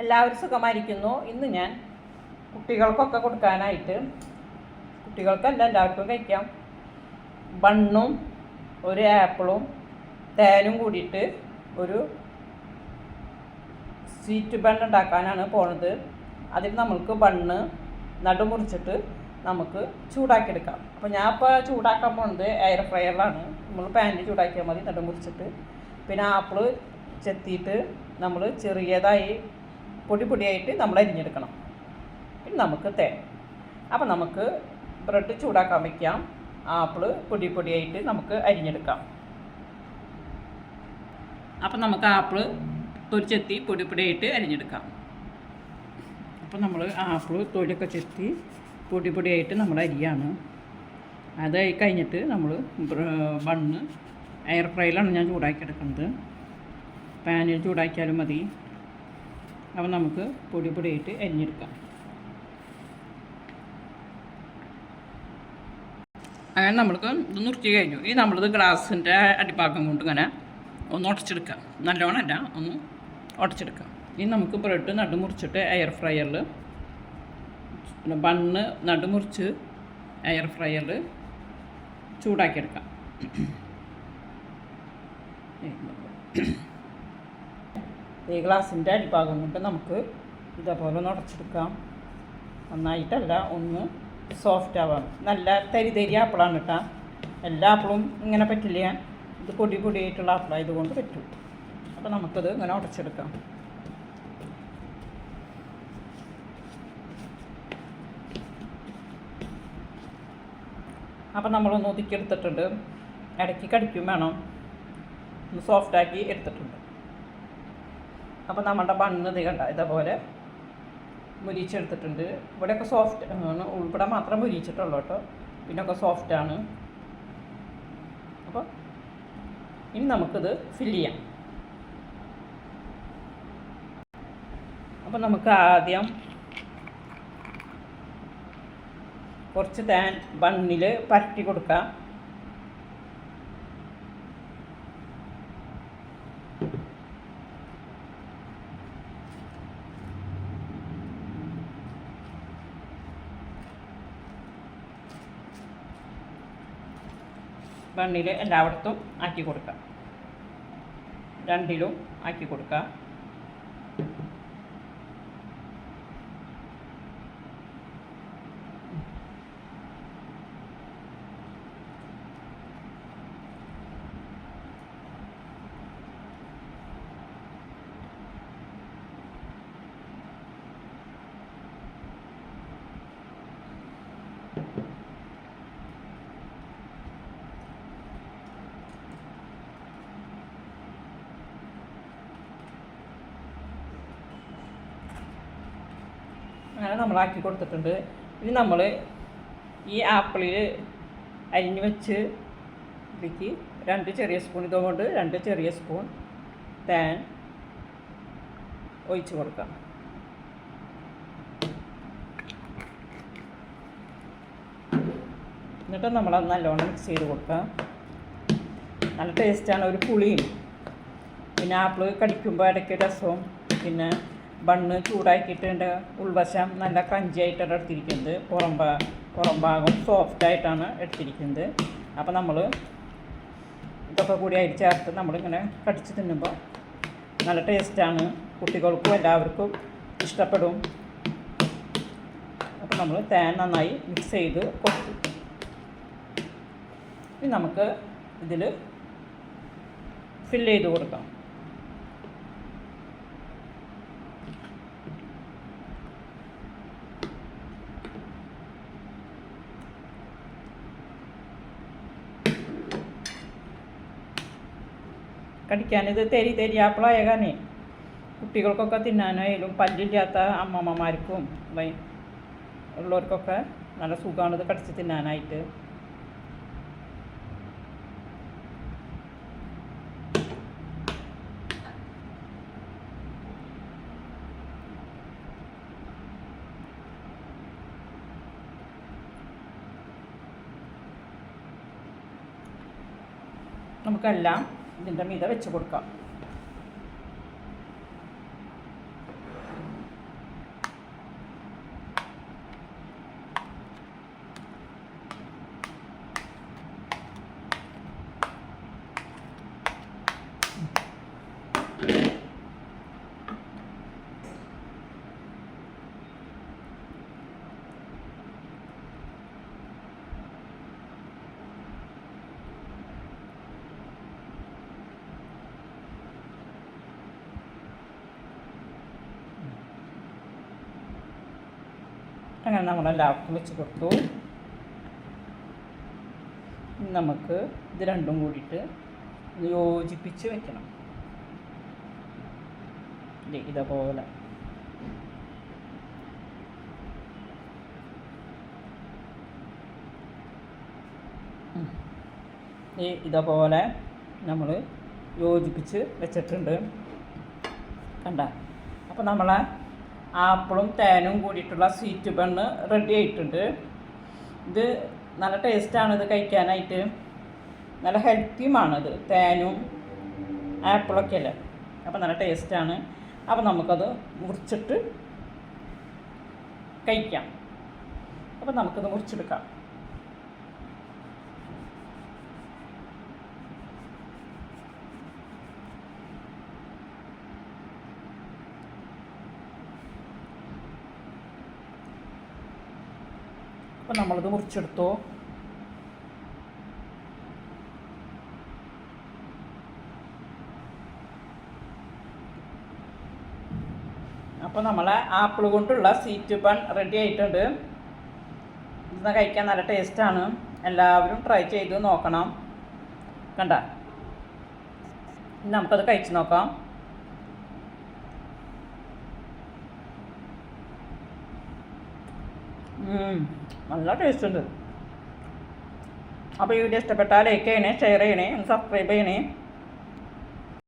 എല്ലാവരും സുഖമായിരിക്കുന്നു. ഇന്ന് ഞാൻ കുട്ടികൾക്കൊക്കെ കൊടുക്കാനായിട്ട് കുട്ടികൾക്കല്ല എല്ലാവർക്കും കഴിക്കാം. ബണ്ണും ഒരു ആപ്പിളും തേനും കൂടിയിട്ട് ഒരു സ്വീറ്റ് ബൺ ഉണ്ടാക്കാനാണ് പോണത്. അതിൽ നമ്മൾക്ക് ബണ്ണ് നടുമുറിച്ചിട്ട് നമുക്ക് ചൂടാക്കിയെടുക്കാം. അപ്പോൾ ഞാൻ ഇപ്പോൾ ചൂടാക്കാൻ പോകുന്നത് എയർ ഫ്രയറിലാണ് നമ്മൾ പാനിൽ ചൂടാക്കിയാൽ മതി നടുമുറിച്ചിട്ട്. പിന്നെ ആപ്പിൾ ചെത്തിയിട്ട് നമ്മൾ ചെറിയതായി പൊടി പൊടിയായിട്ട് നമ്മൾ അരിഞ്ഞെടുക്കണം. പിന്നെ നമുക്ക് തേൻ. അപ്പോൾ നമുക്ക് ബ്രെഡ് ചൂടാക്കാൻ വയ്ക്കാം ആപ്പിൾ പൊടി പൊടിയായിട്ട് നമുക്ക് അരിഞ്ഞെടുക്കാം. അപ്പം നമുക്ക് ആപ്പിൾ തൊലി ചെത്തി പൊടി പൊടിയായിട്ട് അരിഞ്ഞെടുക്കാം. അപ്പോൾ നമ്മൾ ആപ്പിൾ തൊലിയൊക്കെ ചെത്തി പൊടി പൊടിയായിട്ട് നമ്മൾ അരിയാണ് അതായി കഴിഞ്ഞിട്ട് നമ്മൾ ബണ്ണ് എയർ ഫ്രൈയിലാണ് ഞാൻ ചൂടാക്കി എടുക്കുന്നത് പാനിൽ ചൂടാക്കിയാലും മതി. അപ്പോൾ നമുക്ക് പൊടി പൊടിയിട്ട് അരിഞ്ഞെടുക്കാം. അങ്ങനെ നമ്മൾക്ക് ഇത് നുറുക്കി കഴിഞ്ഞു. ഈ നമ്മളിത് ഗ്ലാസിന്റെ അടിപ്പാക്കം കൊണ്ട് ഇങ്ങനെ ഒന്ന് ഉടച്ചെടുക്കാം. നല്ലോണം അല്ല ഒന്ന് ഉടച്ചെടുക്കാം. ഇനി നമുക്ക് ബ്രെഡ് നടുമുറിച്ചിട്ട് എയർ ഫ്രയറിൽ ബണ്ണ് നടുമുറിച്ച് എയർ ഫ്രയറിൽ ചൂടാക്കിയെടുക്കാം. ഈ ഗ്ലാസിന്റെ അടിഭാഗം കൊണ്ട് നമുക്ക് ഇതേപോലെ ഒന്ന് ഉടച്ചെടുക്കാം. നന്നായിട്ടല്ല ഒന്ന് സോഫ്റ്റ് ആവാം നല്ല തരി തരി ആപ്പിളാണ് കേട്ടോ. എല്ലാ ആപ്പിളും ഇങ്ങനെ പറ്റില്ല? ഇത് പൊടി പൊടിയായിട്ടുള്ള ആപ്പിളായതുകൊണ്ട് പറ്റും. അപ്പോൾ നമുക്കത് ഇങ്ങനെ ഉടച്ചെടുക്കാം. അപ്പം നമ്മളൊന്ന് ഒതുക്കിയെടുത്തിട്ടുണ്ട് ഇടയ്ക്ക് കടിക്കും വേണം. ഒന്ന് സോഫ്റ്റാക്കി എടുത്തിട്ടുണ്ട്. അപ്പോൾ നമ്മുടെ ബണ്ണ് കണ്ട? ഇതേപോലെ മുരിച്ചെടുത്തിട്ടുണ്ട്. ഇവിടെയൊക്കെ സോഫ്റ്റ് ആണ് ഇവിടെ മാത്രം മുരിച്ചിട്ടുള്ളൂ കേട്ടോ. പിന്നൊക്കെ സോഫ്റ്റാണ് അപ്പോൾ ഇനി നമുക്കിത് ഫില്ല് ചെയ്യാം. അപ്പോൾ നമുക്ക് ആദ്യം കുറച്ച് തേൻ ബണ്ണിൽ പരട്ടി കൊടുക്കാം. ബണ്ണിൽ എല്ലായിടത്തും ആക്കി കൊടുക്കുക. രണ്ടിലും ആക്കി കൊടുക്കാം അങ്ങനെ നമ്മളാക്കി കൊടുത്തിട്ടുണ്ട്. ഇനി നമ്മൾ ഈ ആപ്പിളിൽ അരിഞ്ഞു വെച്ച് ഇതിലേക്ക് രണ്ട് ചെറിയ സ്പൂൺ ഇതുകൊണ്ട് രണ്ട് ചെറിയ സ്പൂൺ തേൻ ഒഴിച്ചു കൊടുക്കാം. എന്നിട്ട് നമ്മളത് നല്ലോണം മിക്സ് ചെയ്ത് കൊടുക്കാം നല്ല ടേസ്റ്റാണ് ഒരു പുളിയും. പിന്നെ ആപ്പിൾ കടിക്കുമ്പോൾ ഇടയ്ക്ക് രസവും. പിന്നെ ബണ്ണ് ചൂടാക്കിയിട്ടുണ്ട്. ഉൾവശം നല്ല ക്രഞ്ചിയായിട്ടാണ് എടുത്തിരിക്കുന്നത്. പുറം പുറം ഭാഗം സോഫ്റ്റ് ആയിട്ടാണ് എടുത്തിരിക്കുന്നത്. അപ്പോൾ നമ്മൾ ഇതൊക്കെ കൂടി അരി ചേർത്ത് നമ്മളിങ്ങനെ കടിച്ച് തിന്നുമ്പോൾ നല്ല ടേസ്റ്റാണ് കുട്ടികൾക്കും എല്ലാവർക്കും ഇഷ്ടപ്പെടും. അപ്പോൾ നമ്മൾ തേൻ നന്നായി മിക്സ് ചെയ്ത് കൊടുത്തു ഇനി നമുക്ക് ഇതിൽ ഫില്ല് ചെയ്ത് കൊടുക്കാം. കടിക്കാനിത് തെരി തെരി ആപ്പിളായ കാരണം കുട്ടികൾക്കൊക്കെ തിന്നാനായാലും പല്ലില്ലാത്ത അമ്മമ്മമാർക്കും ഉള്ളവർക്കൊക്കെ നല്ല സുഖമാണ് ഇത് കടിച്ച് തിന്നാനായിട്ട്. നമുക്കെല്ലാം ഇതിന്റെ മീതെ വെച്ച് കൊടുക്കാം. അങ്ങനെ നമ്മളെല്ലാവർക്കും വെച്ച് കൊടുത്തു. നമുക്ക് ഇത് രണ്ടും കൂടിയിട്ട് യോജിപ്പിച്ച് വെക്കണം. ഇതേപോലെ. ഈ ഇതേപോലെ നമ്മൾ യോജിപ്പിച്ച് വെച്ചിട്ടുണ്ട്. കണ്ട? അപ്പോൾ നമ്മളെ ആപ്പിളും തേനും കൂടിയിട്ടുള്ള സ്വീറ്റ് ബണ്ണ് റെഡി ആയിട്ടുണ്ട്. ഇത് നല്ല ടേസ്റ്റാണ് ഇത് കഴിക്കാനായിട്ട്. നല്ല ഹെൽത്തിയുമാണിത് തേനും ആപ്പിളൊക്കെ അല്ലേ? അപ്പോൾ നല്ല ടേസ്റ്റാണ് അപ്പോൾ നമുക്കത് മുറിച്ചിട്ട് കഴിക്കാം. അപ്പോൾ നമുക്കത് മുറിച്ചെടുക്കാം. അപ്പോൾ നമ്മളത് മുറിച്ചെടുത്തോ. അപ്പോൾ നമ്മളെ ആപ്പിൾ കൊണ്ടുള്ള സീറ്റ് ബൺ റെഡി ആയിട്ടുണ്ട്. ഇന്ന് കഴിക്കാൻ നല്ല ടേസ്റ്റാണ് എല്ലാവരും ട്രൈ ചെയ്ത് നോക്കണം. കണ്ട? നമുക്കത് കഴിച്ച് നോക്കാം. നല്ല ടേസ്റ്റ് ഉണ്ട്. അപ്പോൾ ഈ വീഡിയോ ഇഷ്ടപ്പെട്ടാൽ ലൈക്ക് ചെയ്യണേ ഷെയർ ചെയ്യണേ സബ്സ്ക്രൈബ് ചെയ്യണേ.